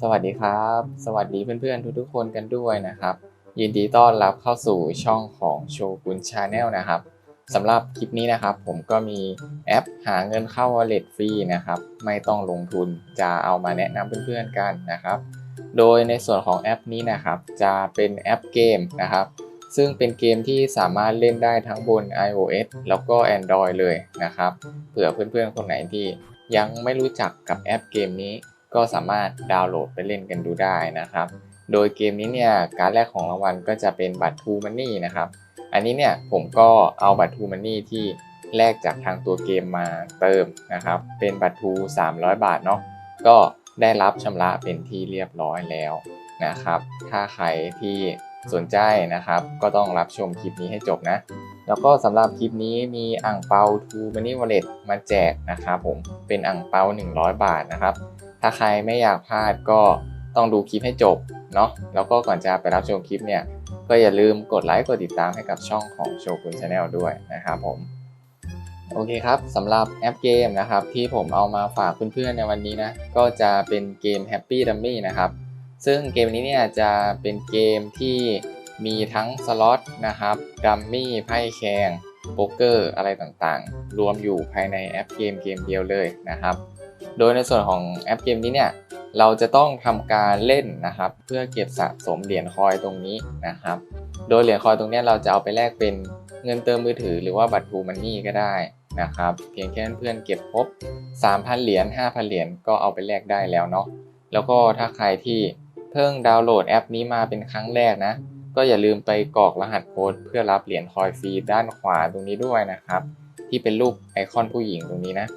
สวัสดีครับ สวัสดีเพื่อนๆทุกๆคนกันด้วยนะครับ ยินดีต้อนรับเข้าสู่ช่องของโชกุนชาแนลนะครับสำหรับคลิปนี้นะครับ ผมก็มีแอปหาเงินเข้า Wallet ฟรีนะครับ ไม่ต้องลงทุนจะเอามาแนะนำเพื่อนๆกันนะครับ โดยในส่วนของแอปนี้นะครับ จะเป็นแอปเกมนะครับ ซึ่งเป็นเกมที่สามารถเล่นได้ทั้งบน iOS แล้วก็ Android เลยนะครับเผื่อเพื่อนๆคนไหนที่ยังไม่รู้จักกับแอปเกมนี้ ก็สามารถดาวน์โหลดไปเล่นกันดูได้นะครับ โดยเกมนี้เนี่ยการแรกของรางวัลก็จะเป็นบัตร True Money นะครับ อันนี้เนี่ยผมก็เอาบัตร True Money ที่แลกจากทางตัวเกมมาเติมนะครับ เป็นบัตร True 300 บาทเนาะก็ได้รับชำระเป็นที่เรียบร้อยแล้วนะครับ ถ้าใครที่สนใจนะครับ ก็ต้องรับชมคลิปนี้ให้จบนะ แล้วก็สำหรับคลิปนี้มีอ่างเปา True Money Wallet มาแจกนะครับผมเป็นอ่างเปา 100 บาทนะครับ ถ้าใครไม่อยากพลาดก็ต้องดูคลิปให้จบเนาะแล้วก็ก่อนจะไปรับชมคลิปเนี่ย ก็อย่าลืมกดไลค์กดติดตามให้กับช่องของโชกุนชาแนลด้วยนะครับผมโอเคครับสำหรับแอปเกมนะครับที่ผมเอามาฝากเพื่อนๆในวันนี้นะก็จะเป็นเกม Happy Dummy นะครับซึ่งเกมนี้เนี่ยจะเป็นเกมที่มีทั้งสล็อตนะครับดัมมี่ไพ่แข่งโป๊กเกอร์อะไรต่างๆ รวมอยู่ภายในแอปเกมเกมเดียวเลยนะครับ โดยในส่วนของแอปเกมนี้เนี่ยเราจะต้องทำการเล่นนะครับ เพื่อเก็บสะสมเหรียญคอยตรงนี้นะครับ โดยเหรียญคอยตรงนี้เราจะเอาไปแลกเป็นเงินเติมมือถือหรือว่าบัตรทูมันนี่ก็ได้นะครับ เพียงแค่เพื่อนเก็บครบ 3,000 เหรียญ 5,000 เหรียญก็เอาไปแลกได้แล้วเนาะ แล้วก็ถ้าใครที่เพิ่งดาวน์โหลดแอปนี้มาเป็นครั้งแรกนะ ก็อย่าลืมไปกรอกรหัสโค้ดเพื่อรับเหรียญคอยฟรีด้านขวาตรงนี้ด้วยนะครับ ที่เป็นรูปไอคอนผู้หญิงตรงนี้นะ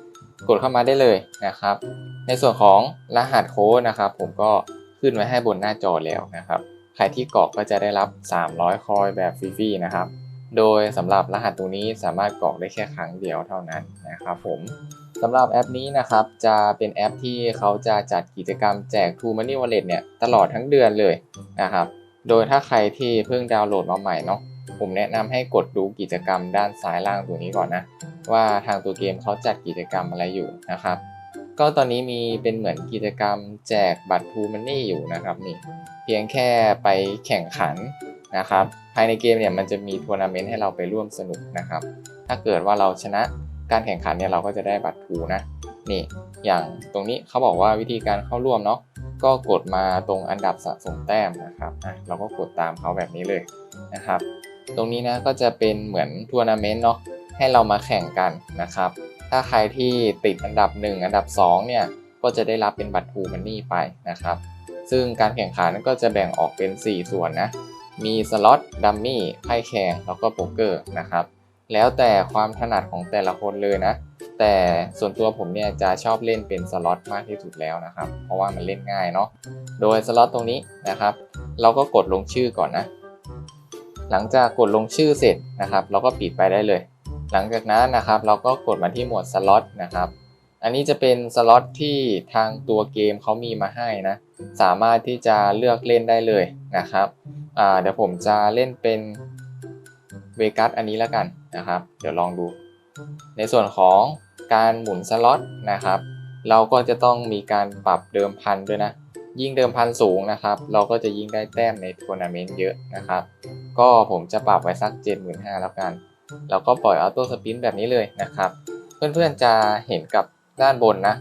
กดเข้ามาได้เลยนะครับ ในส่วนของรหัสโค้ดนะครับ ผมก็ขึ้นไว้ให้บนหน้าจอแล้วนะครับ ใครที่กรอกก็จะได้รับ 300 คอยแบบฟรีๆนะครับ โดยสำหรับรหัสตรงนี้สามารถกรอกได้แค่ครั้งเดียวเท่านั้นนะครับผมสำหรับแอปนี้นะครับจะเป็นแอปที่เขาจะจัดกิจกรรมแจก True Money Wallet เนี่ยตลอดทั้งเดือนเลยนะครับ โดยถ้าใครที่เพิ่งดาวน์โหลดมาใหม่เนาะผมแนะนำให้กดดูกิจกรรมด้านซ้ายล่างตรงนี้ก่อนนะ ว่าทางตัวเกมเขาจัดกิจกรรมอะไรอยู่นะครับ ก็ตอนนี้มีเป็นเหมือนกิจกรรมแจกบัตร True Money อยู่นะครับนี่เพียงแค่ไปแข่งขันนะครับภายในเกมเนี่ยมันจะมีทัวร์นาเมนต์ให้เราไปร่วมสนุกนะครับ ถ้าเกิดว่าเราชนะการแข่งขันเนี่ยเราก็จะได้บัตรทูนะนี่อย่างตรงนี้เขาบอกว่าวิธีการเข้าร่วมเนาะก็กดมาตรงอันดับสะสมแต้มนะครับอะเราก็กดตามเขาแบบนี้เลยนะครับ ตรงนี้นะก็จะเป็นเหมือนทัวร์นาเมนต์เนาะ ให้เรามาแข่งกันนะครับ ถ้าใครที่ติดอันดับ 1 อันดับ 2 เนี่ย ก็จะได้รับเป็นบัตรทูมันนี่ไปนะครับ ซึ่งการแข่งขันก็จะแบ่งออกเป็น 4 ส่วนนะ มีสล็อตดัมมี่ไพ่แข่งแล้วก็โป๊กเกอร์นะครับ แล้วแต่ความถนัดของแต่ละคนเลยนะ แต่ส่วนตัวผมเนี่ยจะชอบเล่นเป็นสล็อตมากที่สุดแล้วนะครับ เพราะว่ามันเล่นง่ายเนาะ โดยสล็อตตรงนี้นะครับ เราก็กดลงชื่อก่อนนะ หลังจากกดลงชื่อเสร็จนะครับ เราก็ปิดไปได้เลย หลังจากนั้นนะครับเราก็กดมาที่หมวดสล็อตนะครับ อันนี้จะเป็นสล็อตที่ทางตัวเกมเขามีมาให้นะ สามารถที่จะเลือกเล่นได้เลยนะครับเดี๋ยวผมจะเล่นเป็นเวกัสอันนี้แล้วกันนะครับ เดี๋ยวลองดู ในส่วนของการหมุนสล็อตนะครับ เราก็จะต้องมีการปรับเดิมพันด้วยนะ ยิ่งเดิมพันสูงนะครับ เราก็จะยิ่งได้แต้มในทัวร์นาเมนต์เยอะนะครับ ก็ผมจะปรับไว้สัก 75,000แล้วกัน แล้วก็ปล่อยออโต้สปินแบบนี้เลยนะครับ เพื่อนๆจะเห็นกับด้านบนนะ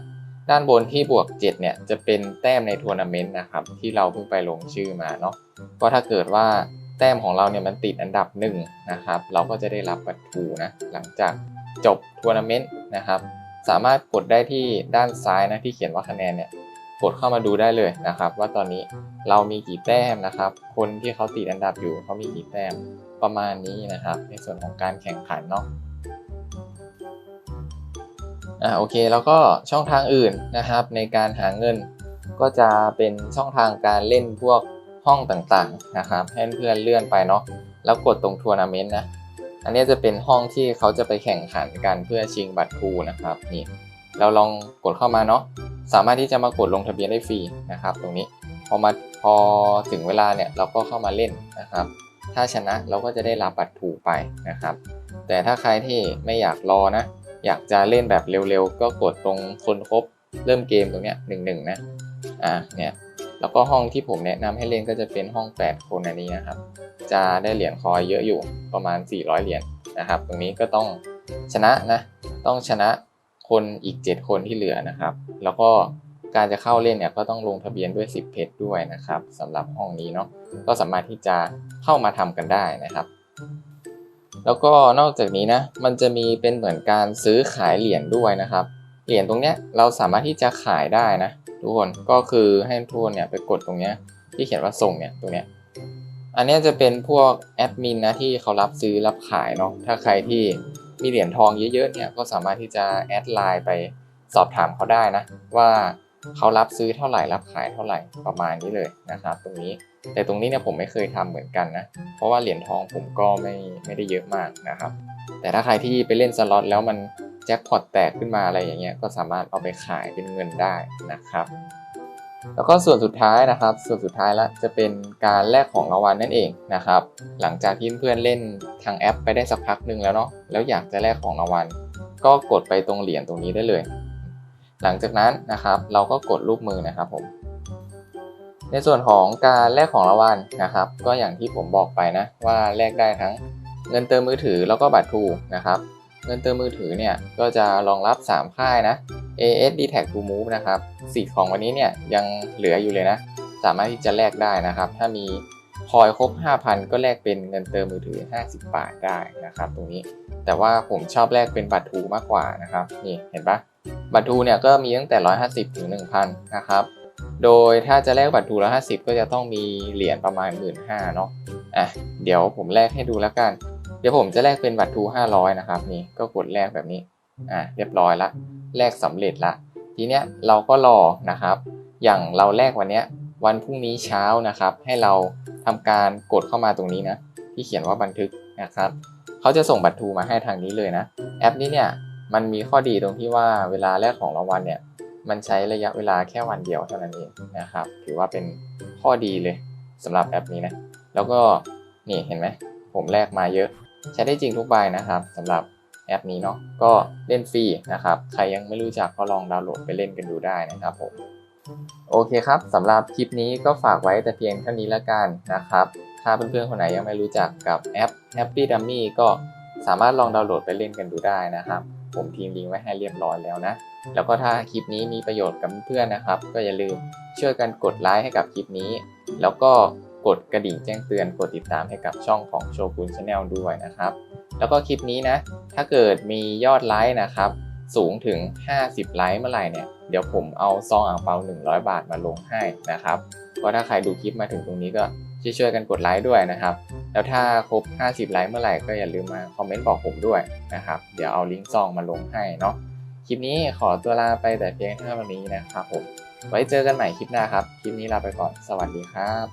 ด้านบนที่บวก 7 เนี่ย จะเป็นแต้มในทัวร์นาเมนต์นะครับ ที่เราเพิ่งไปลงชื่อมาเนาะก็ถ้าเกิดว่าแต้มของเราเนี่ยมันติดอันดับ1นะครับ เราก็จะได้รับบัตรทูนะ หลังจากจบทัวร์นาเมนต์นะครับ สามารถกดได้ที่ด้านซ้ายนะที่เขียนว่าคะแนนเนี่ย กดเข้ามาดูได้เลยนะครับ ว่าตอนนี้เรามีกี่แต้มนะครับ คนที่เขาติดอันดับอยู่เขามีกี่แต้ม ประมาณนี้นะครับ ในส่วนของการแข่งขันเนาะอ่าโอเค แล้วก็ช่องทางอื่นนะครับ ในการหาเงินก็จะเป็นช่องทางการเล่นพวกห้องต่างๆนะครับให้เพื่อนเลื่อนไปเนาะแล้วกดตรงทัวร์นาเมนต์นะอันนี้จะเป็นห้องที่เขาจะไปแข่งขันกันเพื่อชิงบัตรทูนะครับนี่เราลองกดเข้ามาเนาะสามารถที่จะมากดลงทะเบียนได้ฟรีนะครับ ตรงนี้พอมาพอถึงเวลาเนี่ยเราก็เข้ามาเล่นนะครับ ถ้าชนะเราก็จะได้รับบัตรถูไปนะครับ แต่ถ้าใครที่ไม่อยากรอนะ อยากจะเล่นแบบเร็วๆ ก็กดตรงคนครบเริ่มเกมตรงเนี้ยหนึ่งหนึ่งนะอ่าเนี่ยแล้วก็ห้องที่ผมแนะนำให้เล่นก็จะเป็นห้อง 8 คนอันนี้นะครับ จะได้เหรียญคอยเยอะอยู่ประมาณ 400 เหรียญนะครับ ตรงนี้ก็ต้องชนะนะ ต้องชนะคนอีก 7 คนที่เหลือนะครับ แล้วก็ การจะเข้าเล่นเนี่ยก็ต้องลงทะเบียนด้วย 10 เพชรด้วยนะครับสำหรับห้องนี้เนาะก็สามารถที่จะเข้ามาทำกันได้นะครับ แล้วก็นอกจากนี้นะมันจะมีเป็นเหมือนการซื้อขายเหรียญด้วยนะครับเหรียญตรงเนี้ยเราสามารถที่จะขายได้นะทุกคนก็คือให้ทุกคนเนี่ยไปกดตรงเนี้ยที่เขียนว่าส่งเนี่ยตรงเนี้ยอันนี้จะเป็นพวกแอดมินนะที่เขารับซื้อรับขายเนาะถ้าใครที่มีเหรียญทองเยอะๆเนี่ยก็สามารถที่จะแอดไลน์ไปสอบถามเขาได้นะว่า เขารับซื้อเท่าไหร่รับขายเท่าไหร่ประมาณนี้เลยนะครับ ตรงนี้แต่ตรงนี้เนี่ยผมไม่เคยทำเหมือนกันนะเพราะว่าเหรียญทองผมก็ไม่ไม่ได้เยอะมากนะครับ แต่ถ้าใครที่ไปเล่นสล็อตแล้วมันแจ็คพอตแตกขึ้นมาอะไรอย่างเงี้ยก็สามารถเอาไปขายเป็นเงินได้นะครับ แล้วก็ส่วนสุดท้ายนะครับ ส่วนสุดท้ายละจะเป็นการแลกของรางวัลนั่นเองนะครับ หลังจากที่เพื่อนเล่นทางแอปไปได้สักพักหนึ่งแล้วเนาะแล้วอยากจะแลกของรางวัลก็กดไปตรงเหรียญตรงนี้ได้เลย หลังจากนั้นนะครับ เราก็กดรูปมือนะครับผม ในส่วนของการแลกของรางวัลนะครับ ก็อย่างที่ผมบอกไปนะว่าแลกได้ทั้งเงินเติมมือถือแล้วก็บัตรทูนะครับ เงินเติมมือถือเนี่ยก็จะรองรับ 3 ค่ายนะ AS d t a g to Move นะครับสิทธิ์ของวันนี้เนี่ยยังเหลืออยู่เลยนะ สามารถที่จะแลกได้นะครับ ถ้ามีคอยครบ 5,000 ก็แลกเป็นเงินเติมมือถือ 50 บาทได้นะครับ ตรงนี้ แต่ว่าผมชอบแลกเป็นบัตรทูมากกว่านะครับ นี่เห็นปะ บัตรทูเนี่ยก็มีตั้งแต่ 150 ถึง 1,000 นะครับ โดยถ้าจะแลกบัตรทูละ50 ก็จะต้องมีเหรียญประมาณ 1 5ื่นเนาะ อะ เดี๋ยวผมแลกให้ดูแล้วกัน เดี๋ยวผมจะแลกเป็นบัตรทู500 นะครับนี่ ก็กดแลกแบบนี้ อะ เรียบร้อยละ แลกสำเร็จละ ทีเนี้ยเราก็รอนะครับ อย่างเราแลกวันเนี้ย วันพรุ่งนี้เช้านะครับ ให้เราทำการกดเข้ามาตรงนี้นะ ที่เขียนว่าบันทึกนะครับ เขาจะส่งบัตรทูมาให้ทางนี้เลยนะ แอปนี้เนี่ย มันมีข้อดีตรงที่ว่าเวลาแลกของรางวัลเนี่ย มันใช้ระยะเวลาแค่วันเดียวเท่านั้นเองนะครับ ถือว่าเป็นข้อดีเลยสำหรับแอปนี้นะ แล้วก็นี่เห็นไหม ผมแลกมาเยอะ ใช้ได้จริงทุกใบนะครับสำหรับแอปนี้เนาะ ก็เล่นฟรีนะครับ ใครยังไม่รู้จักก็ลองดาวน์โหลดไปเล่นกันดูได้นะครับผม โอเคครับสำหรับคลิปนี้ก็ฝากไว้แต่เพียงเท่านี้ละกันนะครับ ถ้าเพื่อนๆคนไหนยังไม่รู้จักกับแอป Happy Dummy ก็สามารถลองดาวน์โหลดไปเล่นกันดูได้นะครับ ผมทีมลิงไว้ให้เรียบร้อยแล้วนะ แล้วก็ถ้าคลิปนี้มีประโยชน์กับเพื่อนนะครับ ก็อย่าลืมช่วยกันกดไลค์ให้กับคลิปนี้ แล้วก็กดกระดิ่งแจ้งเตือนกดติดตามให้กับช่องของโชกุนชาแนลด้วยนะครับ แล้วก็คลิปนี้นะ ถ้าเกิดมียอดไลค์นะครับ สูงถึง 50 ไลค์เมื่อไหร่เนี่ย เดี๋ยวผมเอาซองอ่างเปา100 บาทมาลงให้นะครับ ก็ถ้าใครดูคลิปมาถึงตรงนี้ก็ ช่วยกันกดไลค์ด้วยนะครับ แล้วถ้าครบ 50 ไลค์เมื่อไหร่ก็อย่าลืมมาคอมเมนต์บอกผมด้วยนะครับ เดี๋ยวเอาลิงก์ซองมาลงให้เนาะ คลิปนี้ขอตัวลาไปแต่เพียงเท่านี้นะครับผม ไว้เจอกันใหม่คลิปหน้าครับ คลิปนี้ลาไปก่อน สวัสดีครับ